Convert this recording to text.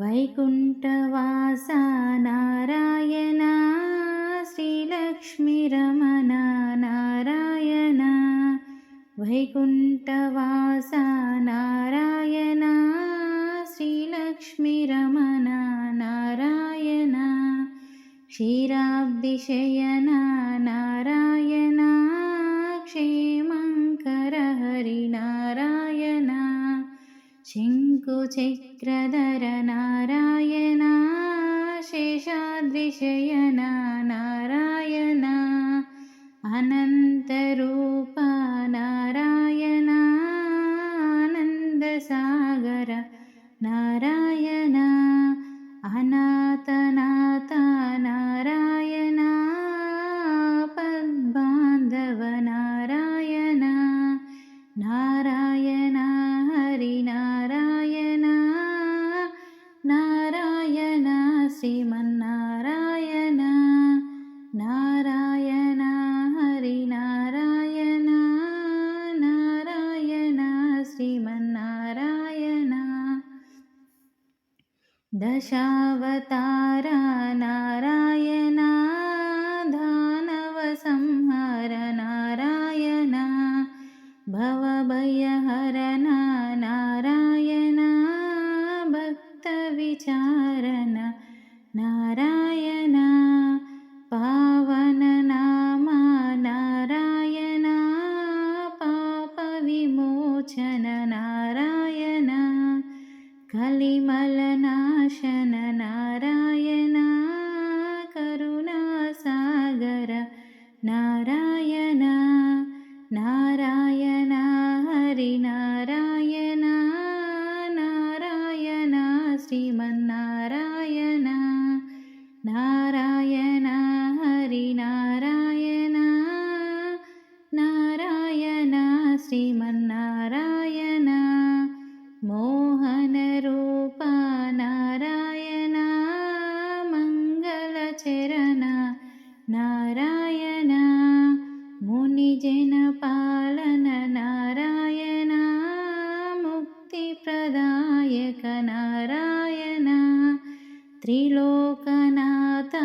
वैकुण्ठवासा Narayana श्रीलक्ष्मीरमणा Narayana वैकुण्ठवासा Narayana श्रीलक्ष्मीरमणा Narayana क्षीराब्दिशयना शङ्कुचक्रधर Narayana शेषाद्रिशयन Narayana अनन्तरूप Narayana Sriman Narayana. Narayana Harinarayan Narayana Sriman Narayana. Dashavatar Narayana दानवसंहार Narayana भवभयहरण Narayana भक्तविचारण पापविमोचन Narayana कलिमलनाशन Narayana Karunasagar Narayana Narayana Harinarayan Narayana Sriman Narayana मुनिजनपालन Narayana मुक्तिप्रदायक Narayana. Triloknath